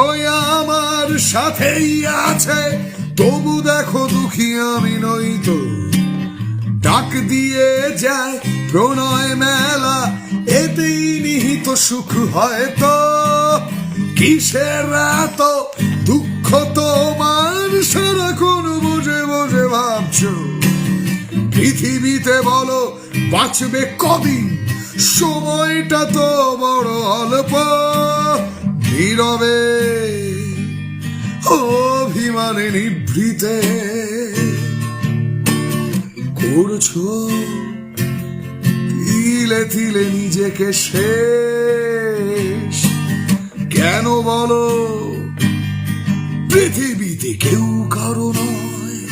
আমার সাথেই আছে। তবু দেখো দুঃখী আমি নই তো। ডাক দিয়ে যায় প্রণয় মেলা, এতেই নিহিত সুখ হয়তো কিসের এত দুঃখ তোমার সারাক্ষণ বসে বসে ভাবছ? পৃথিবীতে বলো, বাঁচবে কদিন? সময়টা তো বড় অল্প। নীরবে, অভিমানে নিভৃতে করছ, তিলে তিলে নিজেকে শেষ। কেন বলো, পৃথিবীতে কেউ কারও নয়।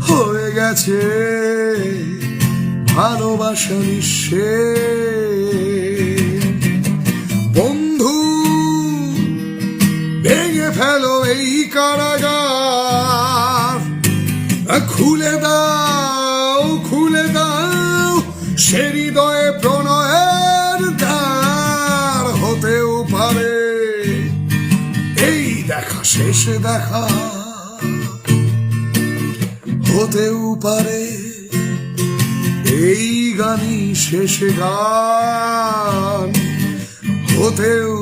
হয়ে গেছে ভালোবাসা নিঃশেষ। ফেলো এই কারাগার। খুলে দাও খুলে দাও, সে হৃদয়ে প্রণয়ের দ্বার হতেও পারে। এই দেখা, শেষ দেখা হতেও পারে। এই গানই শেষ গান হতেও